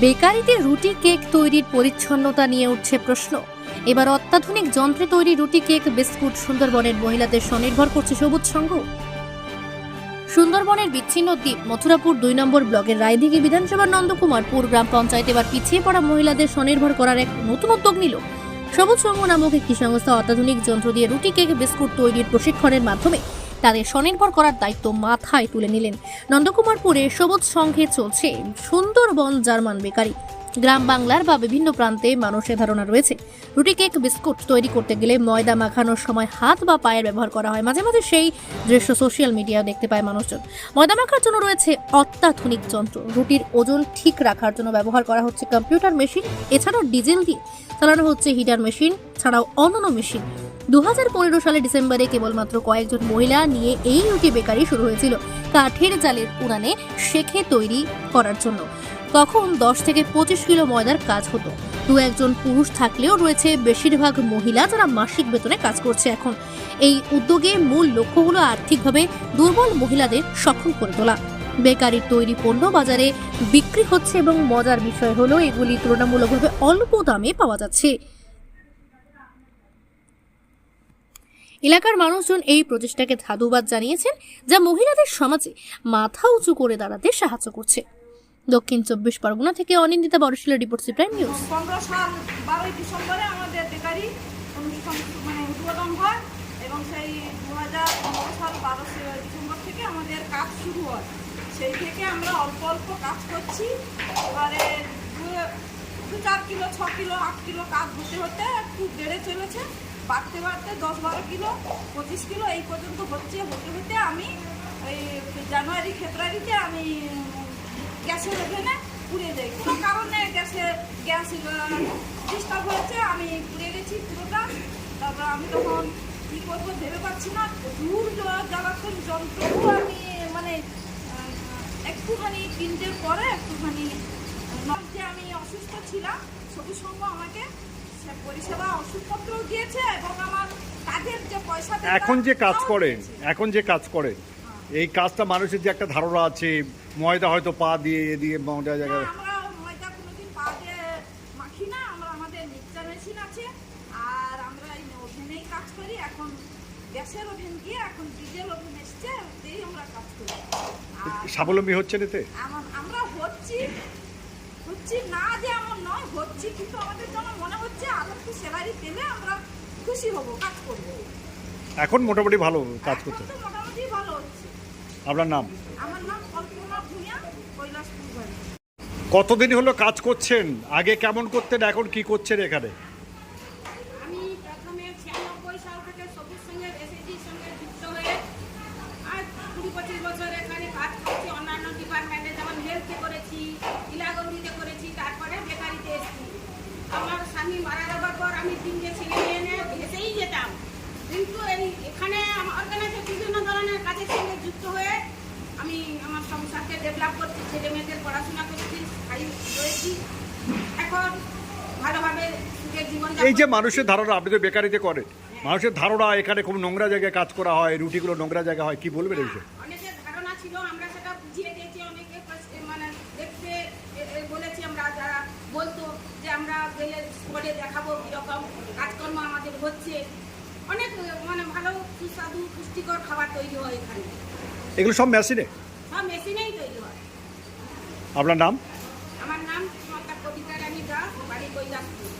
বেকারিতে রুটি কেক তৈরির পরিচ্ছন্নতা নিয়ে উঠছে প্রশ্ন। এবার অত্যাধুনিক যন্ত্রে তৈরি রুটি কেক, বিস্কুট সুন্দরবনের মহিলাদের স্বনির্ভর করছে সবুজ সংঘ। সুন্দরবনের বিচ্ছিন্ন দ্বীপ মথুরাপুর দুই নম্বর ব্লকের রায়দিঘি বিধানসভার নন্দকুমারপুর গ্রাম পঞ্চায়েত এবার পিছিয়ে পড়া মহিলাদের স্বনির্ভর করার এক নতুন উদ্যোগ নিল। সবুজ সংঘ নামক একটি সংস্থা অত্যাধুনিক যন্ত্র দিয়ে রুটি কেক, বিস্কুট তৈরির প্রশিক্ষণের মাধ্যমে তাদের স্বনির্ভর করার দায়িত্ব মাথায় তুলে নিলেন। নন্দকুমারপুরে সবুজ সংঘে চলছে সুন্দরবন জার্মান বেকারি। গ্রাম বাংলার বা বিভিন্ন প্রান্তে মানুষের ধারণা রয়েছে। রুটি, কেক, বিস্কুট তৈরি করতে গেলে ময়দা মাখানোর সময় হাত বা পায়ের ব্যবহার করা হয়। মাঝে মাঝে সেই দৃশ্য সোশ্যাল মিডিয়া দেখতে পায় মানুষজন। ময়দা মাখার জন্য রয়েছে অত্যাধুনিক যন্ত্র। রুটির ওজন ঠিক রাখার জন্য ব্যবহার করা হচ্ছে কম্পিউটার মেশিন, এছাড়াও ডিজেল দিয়ে। চালানো হচ্ছে হিটার মেশিন, ছাড়াও অন্যান্য মেশিন। দু সালে ডিসেম্বরে কেবলমাত্র কয়েকজন মহিলা নিয়ে এই রুটি বেকারি শুরু হয়েছিল কাঠের জালের উড়ানে শেখে তৈরি করার জন্য। তখন দশ থেকে পঁচিশ কিলো ময়দার কাজ হতো। দু একজন পুরুষ থাকলেও রয়েছে বেশিরভাগ মহিলা যারা মাসিক বেতনে কাজ করছে এখন। এই উদ্যোগে মূল লক্ষ্য হলো আর্থিকভাবে দুর্বল মহিলাদের সক্ষম করে তোলা। বেকারির তৈরি পণ্য বাজারে বিক্রি হচ্ছে এবং মজার বিষয় হলো এগুলি তুলনামূলকভাবে অল্প দামে পাওয়া যাচ্ছে। এলাকার মানুষজন এই প্রচেষ্টাকে সাধুবাদ জানিয়েছেন, যা মহিলাদের সমাজে মাথা উঁচু করে দাঁড়াতে সাহায্য করছে। দক্ষিণ চব্বিশ পরগনা থেকে Anindita Borsila report C prime news. পনেরো সাল বারোই ডিসেম্বরে আমাদের মানে উদ্বোধন হয় এবং সেই দু হাজার পনেরো সাল বারো ডিসেম্বর থেকে আমাদের কাজ শুরু হয়। সেই থেকে আমরা অল্প অল্প কাজ করছি। এবারে দু চার কিলো, ছ কিলো, আট কিলো কাজ হতে হতে খুব বেড়ে চলেছে। বাড়তে বাড়তে দশ বারো কিলো, পঁচিশ কিলো, এই পর্যন্ত হচ্ছে, হতে হতে আমি ওই জানুয়ারি, ফেব্রুয়ারিতে আমি গ্যাসের ওভেনে পুড়িয়ে দেয় কোনো কারণে গ্যাসে, গ্যাস ডিস্টার্ব হয়েছে, আমি পুড়িয়ে গেছি পুরোটা। তারপর আমি তখন কী করব ভেবে পাচ্ছি না। দূর জ্বালাতন যন্ত্রও আমি মানে একটুখানি কিনতে পরে একটুখানি যে আমি অসুস্থ ছিলাম। সবুজ সংঘ আমাকে পরিষেবা ওষুধপত্রও দিয়েছে এবং আমার কাজের যে পয়সা এখন যে কাজ করেন এখন যে কাজ করেন এই কাজটা মানুষের যে একটা ধারণা আছে ময়দা হয়তো পা দিয়ে এ দিয়ে ময়দা জায়গায় আমরা ময়দা কোনোদিন পা দিয়ে মাখি না আমরা আমাদের মিক্সচার মেশিন আছে আর আমরা এই ওভেনেই কাজ করি। এখন গ্যাসের ওভেন দিয়ে এখন ডিজেল ওভেন এসছে ওতেই আমরা কাজ করি। স্বাবলম্বী হচ্ছেন এতে? আমরা হচ্ছি হচ্ছি না যে এমন নয় হচ্ছি কিন্তু আমাদের যেন হচ্ছে আরও একটু স্যালারি পেলে আমরা খুশি হব কাজ করব। এখন মোটামুটি ভালো কাজ করতে? মোটামুটি ভালো হচ্ছে। আপনার নাম? আমার নাম কল্পনা ভূঁইয়া কৈলাসপুর বাড়ি। কতদিন হলো কাজ করছেন? আগে কেমন করতেন এখন কি করছেন এখানে? আমি প্রথমে ছিয়ানব্বই সাল থেকে সবুজ সঙ্গের এসএসজির সঙ্গে যুক্ত হয়ে আজ কুড়ি পঁচিশ বছর এখানে কাজ করছি অন্যান্য ডিপার্টমেন্টে যেমন হেলথে করেছি ইলাগৌরিতে করেছি তারপরে বেকারিতে এসেছি আমার স্বামী মারা যাবার পর আমি ছেলে ভেসেই যেতাম। কিন্তু এই এখানে বিভিন্ন ধরনের কাজের সঙ্গে যুক্ত হয়ে আমি আমার সংসারকে ডেভেলপ করছি ছেলে মেয়েদের পড়াশোনা করছি রয়েছি। এখন ভালোভাবে জীবন এই যে মানুষের ধারণা আপনি তো বেকারিতে করেন। মানুষের ধারণা এখানে খুব নোংরা জায়গায় কাজ করা হয় রুটিগুলো নোংরা জায়গা হয় কি বলবেন এই বিষয়ে? সেটা বুঝিয়ে দিয়েছি অনেকে মানে দেখতে বলেছি আমরা যারা বলতো যে আমরা গেলে পরে দেখাবো কীরকম কাজকর্ম আমাদের হচ্ছে। অনেক মানে ভালো সুস্বাদু পুষ্টিকর খাবার তৈরি হয় এখানে। এগুলো সব মেশিনে? সব মেশিনেই তৈরি হয়। আপনার নাম? আমার নাম কবিতা রানী দাস বাড়ি কৈলাসপুর।